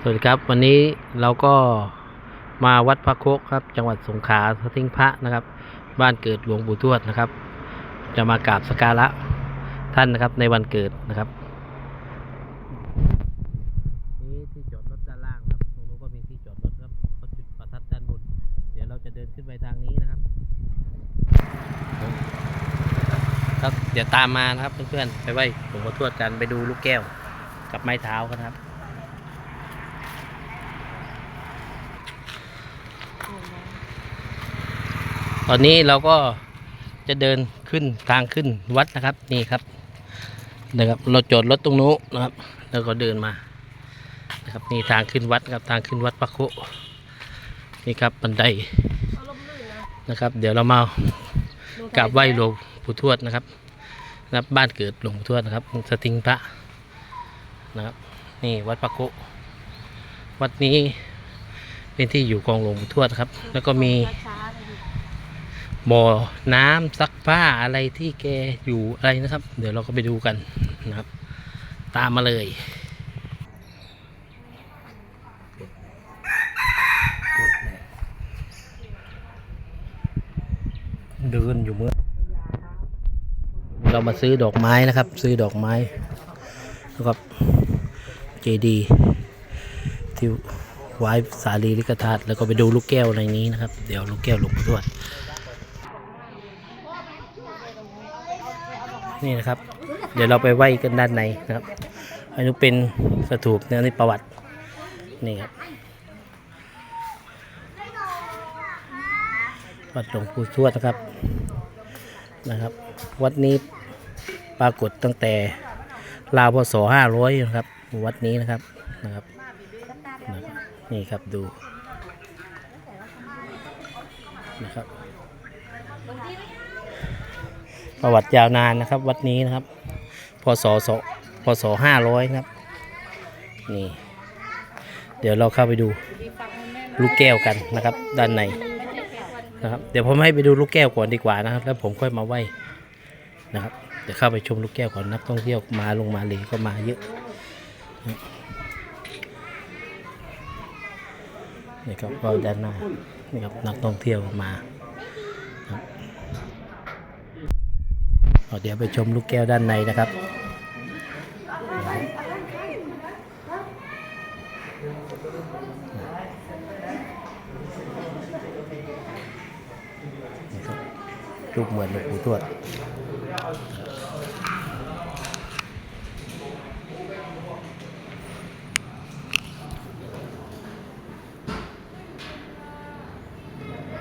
สวัสดีครับ วันนี้เราก็มาวัดพระโคกครับ จังหวัดสงขลาทิ้งพระนะครับ บ้านเกิดหลวงปู่ทวดนะครับ จะมากราบสกการะท่านนะครับในวันเกิดนะครับนี่ที่จอดรถด้านล่างครับตรงนู้นก็มีที่จอดรถครับเขาจุดประทัดด้านบน เดี๋ยวเราจะเดินขึ้นไปทางนี้นะครับครับเดี๋ยวตามมานะครับเพื่อนๆไปไหว้หลวงปู่ทวดกันไปดูลูกแก้วกับไม้เท้ากันครับ ตอนนี้เราก็จะเดินขึ้นทางขึ้นวัดนะครับนี่ครับนะครับ เราจอดรถตรงนู้นนะครับ แล้วก็เดินมานะครับนี่ทางขึ้นวัดครับทางขึ้นวัดปะโคนี่ครับบันไดนะครับ เดี๋ยวเรามากราบไหว้หลวงปู่ทวดนะครับนะครับ บ้านเกิดหลวงปู่ทวดนะครับสติงพระนะครับนี่วัดปะโควัดนี้เป็นที่อยู่ของหลวงปู่ทวดครับ แล้วก็มี บ่อน้ำซักผ้าอะไรที่แกอยู่อะไรนะครับ เดี๋ยวเราก็ไปดูกันนะครับ ตามมาเลยเดินอยู่เมื่อ เรามาซื้อดอกไม้นะครับ ซื้อดอกไม้แล้วก็เจดีที่ไว้สารีริกธาตุแล้วก็ไปดูลูกแก้วในนี้นะครับ เดี๋ยวลูกแก้วหลวงปู่ทวด นี่นะครับ เดี๋ยวเราไปไหว้กันด้านในนะครับ อันนี้เป็นสถูปเนี่ยนี่ประวัตินี่ครับวัดหลวงปู่ทวดนะครับนะครับ วัดนี้ปรากฏตั้งแต่ราวพศห้าร้อยนะครับ วัดนี้นะครับนะครับนะครับ นี่ครับดูนะครับ ประวัติยาวนานนะครับ วัดนี้นะครับ พศสพศห้าร้อยนะครับนี่ เดี๋ยวเราเข้าไปดูลูกแก้วกันนะครับ ด้านในนะครับ เดี๋ยวผมให้ไปดูลูกแก้วก่อนดีกว่านะครับ แล้วผมค่อยมาไหว้นะครับเดี๋ยวเข้าไปชมลูกแก้วก่อนนักท่องเที่ยวมาลงมาเลยก็มาเยอะนี่ครับก็ด้านหน้านี่ครับนักท่องเที่ยวมา เอาเดี๋ยวไปชมลูกแก้วด้านในนะครับนี่ครับรูปเหมือนหลวงปู่ทวด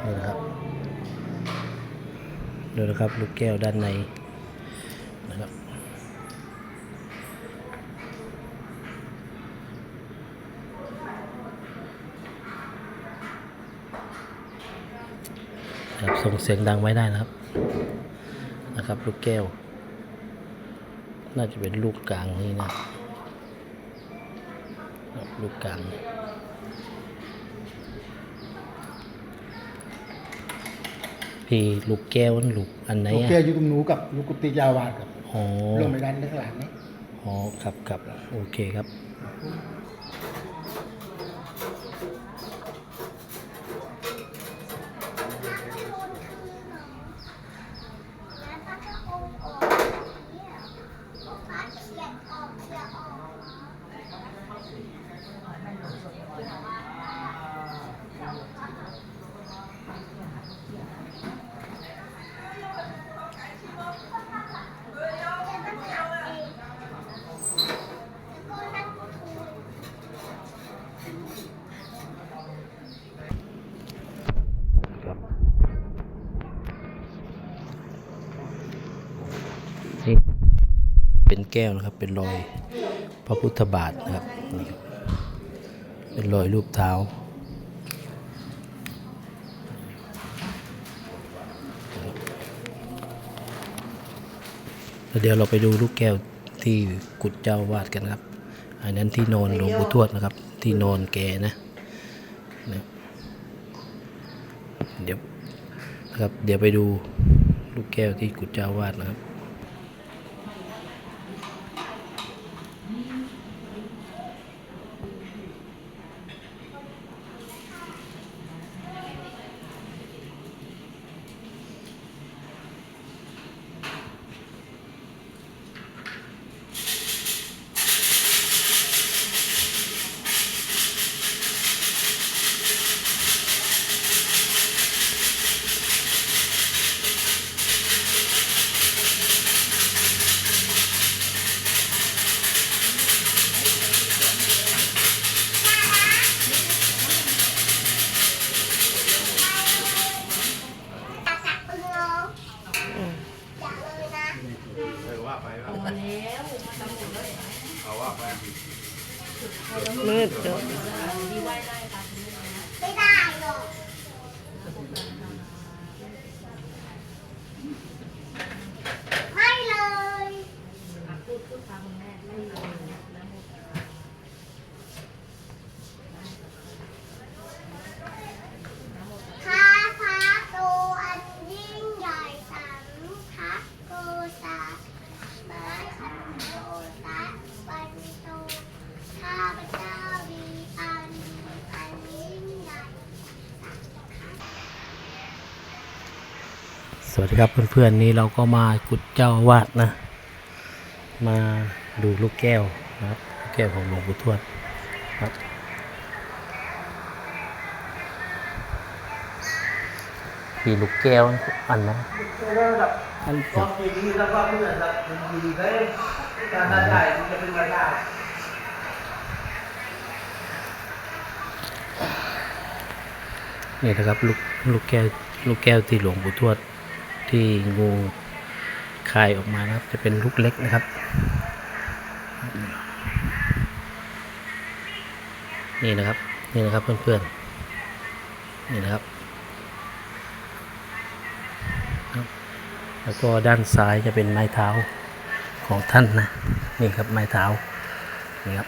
นี่นะครับดูนะครับ ลูกแก้วด้านในนะครับ ครับส่งเสียงดังไว้ได้นะครับ นะครับ ลูกแก้ว น่าจะเป็นลูกกลางนี่นะครับลูกกลางพี่ลูกแก้วนั่นลูกอันไหนลูกอะแก้วอยู่กับหนูกับลูกกุฏิยาวาดครับอ๋อลงไปด้านข้างหลังนี่อ๋อครับครับโอเคครับ แก้วนะครับ เป็นรอยพระพุทธบาทนะครับนี่ครับเป็นรอยรูปเท้าแล้วเดี๋ยวเราไปดูลูกแก้วที่กุฎเจ้าวาดกันครับ อันนั้นที่นอนหลวงปู่ทวดนะครับ ที่นอนแกนะนะเดี๋ยวนะครับ เดี๋ยวไปดูลูกแก้วที่กุฎเจ้าวาดนะครับ มืดเนอะ ไม่ได้หรอกไม่เลยข้าพระโตอันยิ่งใหญ่สัมทักโกษามาคันโตสัพปันโตข้าพเจ้าดีอันอันยิ่งใหญ่ สวัสดีครับเพื่อนๆนี่เราก็มากุดเจ้าวาดนะ มาดูลูกแก้วนะครับลูกแก้วของหลวงปู่ทวดครับมีลูกแก้วอันนะอันก็ปีนี้แล้วก็เพื่อนครับดีเลยการได้ได้มันจะเป็นรได้นี่นะครับลูกลูกแก้วลูกแก้วที่หลวงปู่ทวด ที่งูคายออกมานะครับ จะเป็นลูกเล็กนะครับ นี่นะครับ นี่นะครับเพื่อนๆ นี่นะครับครับแล้วก็ด้านซ้ายจะเป็นไม้เท้าของท่านนะ นี่ครับไม้เท้า นี่ครับ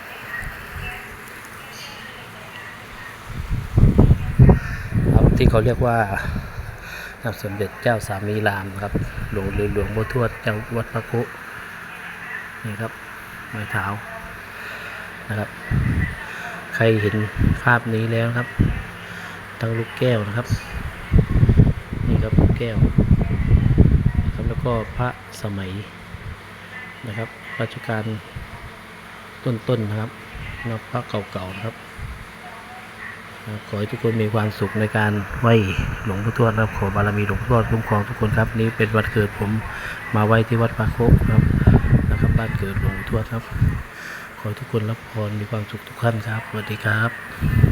ครับที่เขาเรียกว่า น้ำสมเด็จเจ้าสามีรามครับ หลวงหรือหลวงพ่อทวดจังวัดพระคุนี่ครับไม้เท้านะครับ ใครเห็นภาพนี้แล้วครับ ตั้งลูกแก้วนะครับ นี่ครับลูกแก้วนะครับแล้วก็พระสมัยนะครับรัชกาลต้นๆนะครับแล้วพระเก่าๆนะครับ ขอให้ทุกคนมีความสุขในการไหว้หลวงพ่อทวดครับขอบารมีหลวงพ่อทวดคุ้มครองทุกคนครับนี้เป็นวันเกิดผมมาไหว้ที่วัดพระโคกครับนะครับบ้านเกิดหลวงพ่อทวดครับ ขอให้ทุกคนรับพรมีความสุขทุกท่านครับสวัสดีครับ